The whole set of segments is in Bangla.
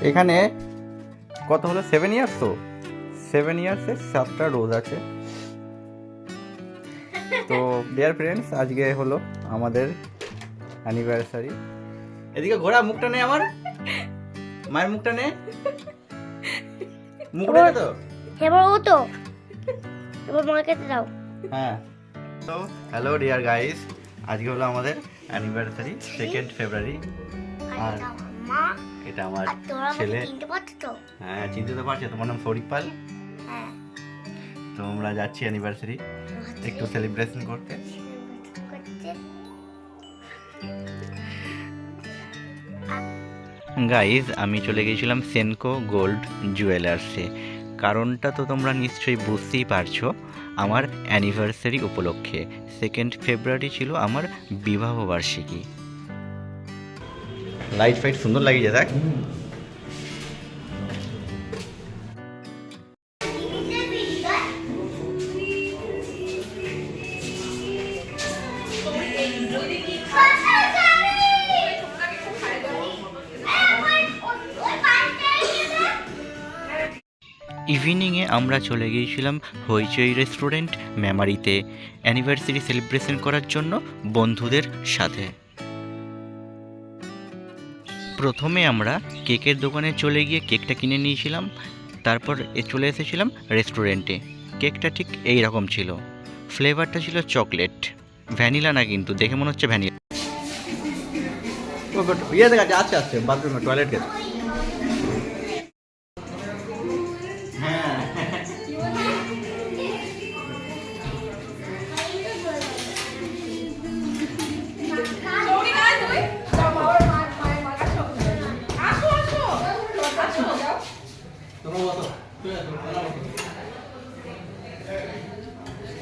এখানে কত হলো? সেভেন ইয়ার্স তো? সেভেন ইয়ার্সে সাতটা রোজ আছে। তো ডিয়ার ফ্রেন্ডস আজকে হলো আমাদের অ্যানিভার্সারি এদিকে ঘোরা মুখটা নে আমার। মায়ের মুখটা নে। মুখটা তো? এবার ও তো। এবার মাকে দাও। হ্যাঁ। তো হ্যালো ডিয়ার গাইস আজকে হলো আমাদের অ্যানিভার্সারি সেকেন্ড ফেব্রুয়ারি আর এটা আমার ছেলে। হ্যাঁ চিনতে তো পারছ তোমার নাম ফরিক পাল। হ্যাঁ। তো আমরা যাচ্ছি অ্যানিভার্সারি একটু সেলিব্রেশন করতে। গাইজ আমি চলে গিয়েছিলাম সেনকো গোল্ড জুয়েলার্সে কারণটা তো তোমরা নিশ্চয়ই বুঝতেই পারছ আমার অ্যানিভার্সারি উপলক্ষে। সেকেন্ড ফেব্রুয়ারি ছিল আমার বিবাহ বার্ষিকী। লাইট ফাইট সুন্দর লাগিয়েছে, দেখ। ইভিনিংয়ে আমরা চলে গিয়েছিলাম হইচই রেস্টুরেন্ট মেমারিতে অ্যানিভার্সারি সেলিব্রেশন করার জন্য বন্ধুদের সাথে। প্রথমে আমরা কেকের দোকানে চলে গিয়ে কেকটা কিনে নিয়েছিলাম। তারপর চলে এসেছিলাম রেস্টুরেন্টে। কেকটা ঠিক এই রকম ছিল। ফ্লেভারটা ছিল চকলেট। ভ্যানিলা না কিন্তু, দেখে মনে হচ্ছে ভ্যানিলা। ইয়ে দেখা যাচ্ছে বাথরুমে টয়লেট গেছে। তোমরা বসো।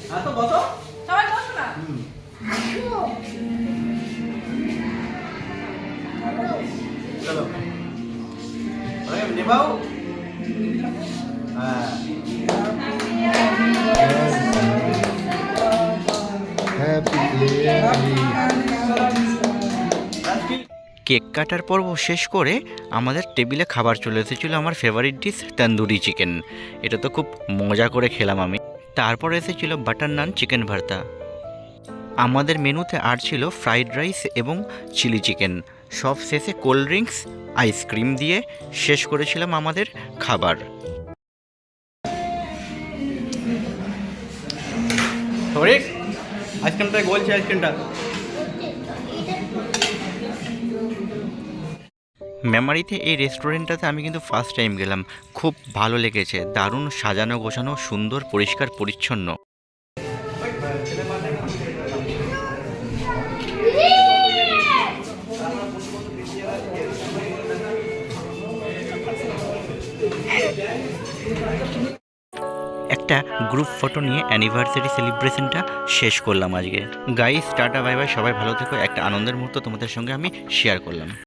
হ্যাঁ তো বসো। সবাই বসো না। চলো। নিভাও হ্যাঁ। কেক কাটার পর্ব শেষ করে আমাদের টেবিলে খাবার চলে এসেছিল আমার ফেভারিট ডিশ তন্দুরি চিকেন এটা তো খুব মজা করে খেলাম আমি। তারপর এসেছিল বাটার নান চিকেন ভর্তা। আমাদের মেনুতে আর ছিল ফ্রাইড রাইস এবং চিলি চিকেন সব শেষে কোল্ড ড্রিঙ্কস আইসক্রিম দিয়ে শেষ করেছিলাম আমাদের খাবার। আইসক্রিমটা বলছি আইসক্রিমটা মেমারিতে এই রেস্টুরেন্টটাতে আমি কিন্তু ফার্স্ট টাইম গেলাম। খুব ভালো লেগেছে, দারুণ সাজানো, গোছানো, সুন্দর, পরিষ্কার, পরিচ্ছন্ন। একটা গ্রুপ ফটো নিয়ে অ্যানিভার্সারি সেলিব্রেশনটা শেষ করলাম আজকে। গাইস টাটা বাই বাই সবাই ভালো থেকো। একটা আনন্দের মুহূর্ত তোমাদের সঙ্গে আমি শেয়ার করলাম।